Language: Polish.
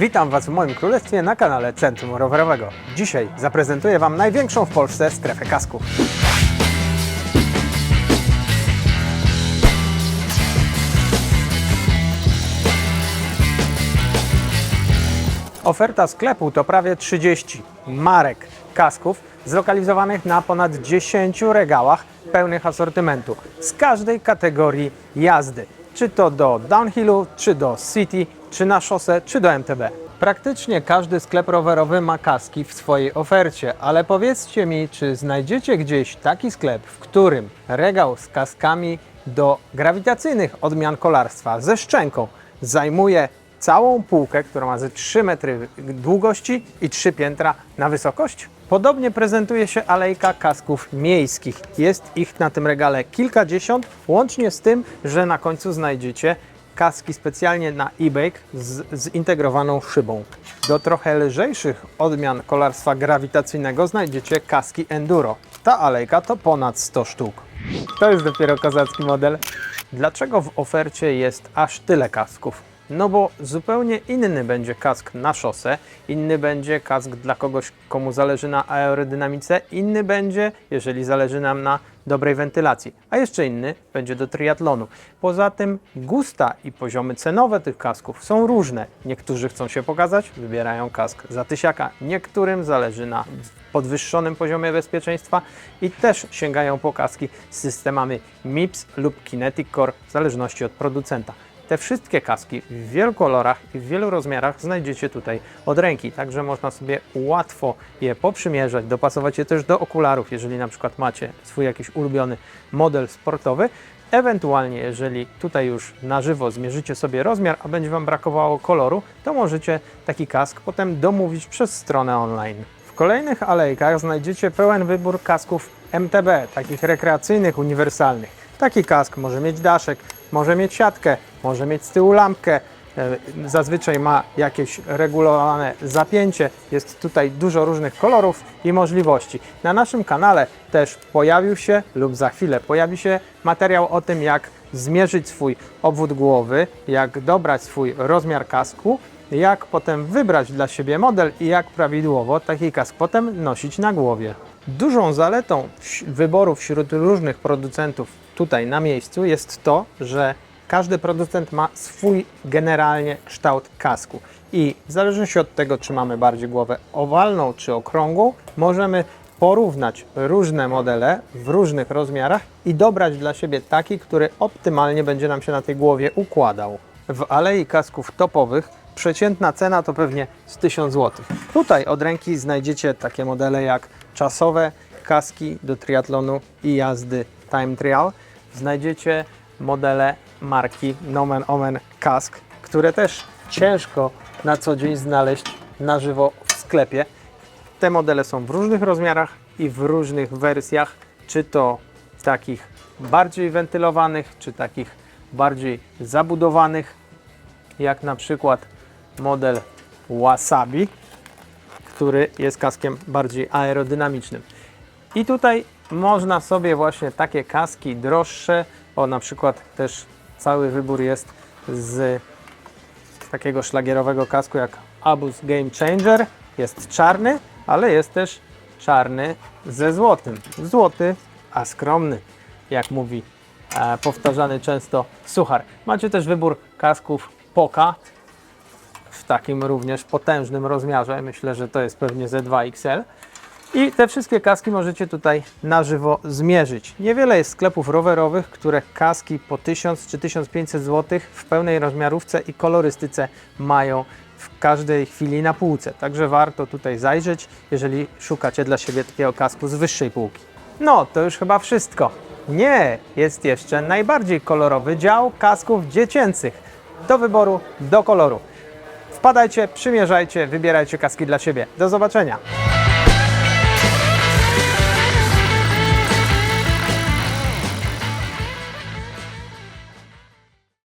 Witam Was w moim królestwie na kanale Centrum Rowerowego. Dzisiaj zaprezentuję Wam największą w Polsce strefę kasków. Oferta sklepu to prawie 30 marek kasków zlokalizowanych na ponad 10 regałach pełnych asortymentu z każdej kategorii jazdy. Czy to do downhillu, czy do city, czy na szosę, czy do MTB. Praktycznie każdy sklep rowerowy ma kaski w swojej ofercie, ale powiedzcie mi, czy znajdziecie gdzieś taki sklep, w którym regał z kaskami do grawitacyjnych odmian kolarstwa ze szczęką zajmuje całą półkę, która ma ze 3 metry długości i 3 piętra na wysokość. Podobnie prezentuje się alejka kasków miejskich. Jest ich na tym regale kilkadziesiąt, łącznie z tym, że na końcu znajdziecie kaski specjalnie na e-bike z zintegrowaną szybą. Do trochę lżejszych odmian kolarstwa grawitacyjnego znajdziecie kaski enduro. Ta alejka to ponad 100 sztuk. To jest dopiero kozacki model. Dlaczego w ofercie jest aż tyle kasków? No bo zupełnie inny będzie kask na szosę, inny będzie kask dla kogoś, komu zależy na aerodynamice, inny będzie, jeżeli zależy nam na dobrej wentylacji, a jeszcze inny będzie do triatlonu. Poza tym gusta i poziomy cenowe tych kasków są różne. Niektórzy chcą się pokazać, wybierają kask za tysiaka, niektórym zależy na podwyższonym poziomie bezpieczeństwa i też sięgają po kaski z systemami MIPS lub Kinetic Core w zależności od producenta. Te wszystkie kaski w wielu kolorach i w wielu rozmiarach znajdziecie tutaj od ręki, także można sobie łatwo je poprzymierzać, dopasować je też do okularów, jeżeli na przykład macie swój jakiś ulubiony model sportowy. Ewentualnie, jeżeli tutaj już na żywo zmierzycie sobie rozmiar, a będzie Wam brakowało koloru, to możecie taki kask potem domówić przez stronę online. W kolejnych alejkach znajdziecie pełen wybór kasków MTB, takich rekreacyjnych, uniwersalnych. Taki kask może mieć daszek, może mieć siatkę, może mieć z tyłu lampkę. e, Zazwyczaj ma jakieś regulowane zapięcie. Jest tutaj dużo różnych kolorów i możliwości. Na naszym kanale też pojawił się lub za chwilę pojawi się materiał o tym, jak zmierzyć swój obwód głowy, jak dobrać swój rozmiar kasku, jak potem wybrać dla siebie model i jak prawidłowo taki kask potem nosić na głowie. Dużą zaletą wyboru wśród różnych producentów tutaj na miejscu jest to, że każdy producent ma swój generalnie kształt kasku. I w zależności od tego, czy mamy bardziej głowę owalną czy okrągłą, możemy porównać różne modele w różnych rozmiarach i dobrać dla siebie taki, który optymalnie będzie nam się na tej głowie układał. W alei kasków topowych przeciętna cena to pewnie z 1000 zł. Tutaj od ręki znajdziecie takie modele jak czasowe kaski do triatlonu i jazdy Time Trial. Znajdziecie modele marki Nomen Omen Kask, które też ciężko na co dzień znaleźć na żywo w sklepie. Te modele są w różnych rozmiarach i w różnych wersjach, czy to takich bardziej wentylowanych, czy takich bardziej zabudowanych, jak na przykład model Wasabi, który jest kaskiem bardziej aerodynamicznym. I tutaj można sobie właśnie takie kaski droższe, o na przykład też cały wybór jest z takiego szlagierowego kasku jak Abus Game Changer. Jest czarny, ale jest też czarny ze złotym. Złoty, a skromny, jak mówi e, powtarzany często suchar. Macie też wybór kasków Poka w takim również potężnym rozmiarze. Myślę, że to jest pewnie Z2XL. I te wszystkie kaski możecie tutaj na żywo zmierzyć. Niewiele jest sklepów rowerowych, które kaski po 1000 czy 1500 zł w pełnej rozmiarówce i kolorystyce mają w każdej chwili na półce. Także warto tutaj zajrzeć, jeżeli szukacie dla siebie takiego kasku z wyższej półki. No, to już chyba wszystko. Nie, jest jeszcze najbardziej kolorowy dział kasków dziecięcych. Do wyboru, do koloru. Wpadajcie, przymierzajcie, wybierajcie kaski dla siebie. Do zobaczenia.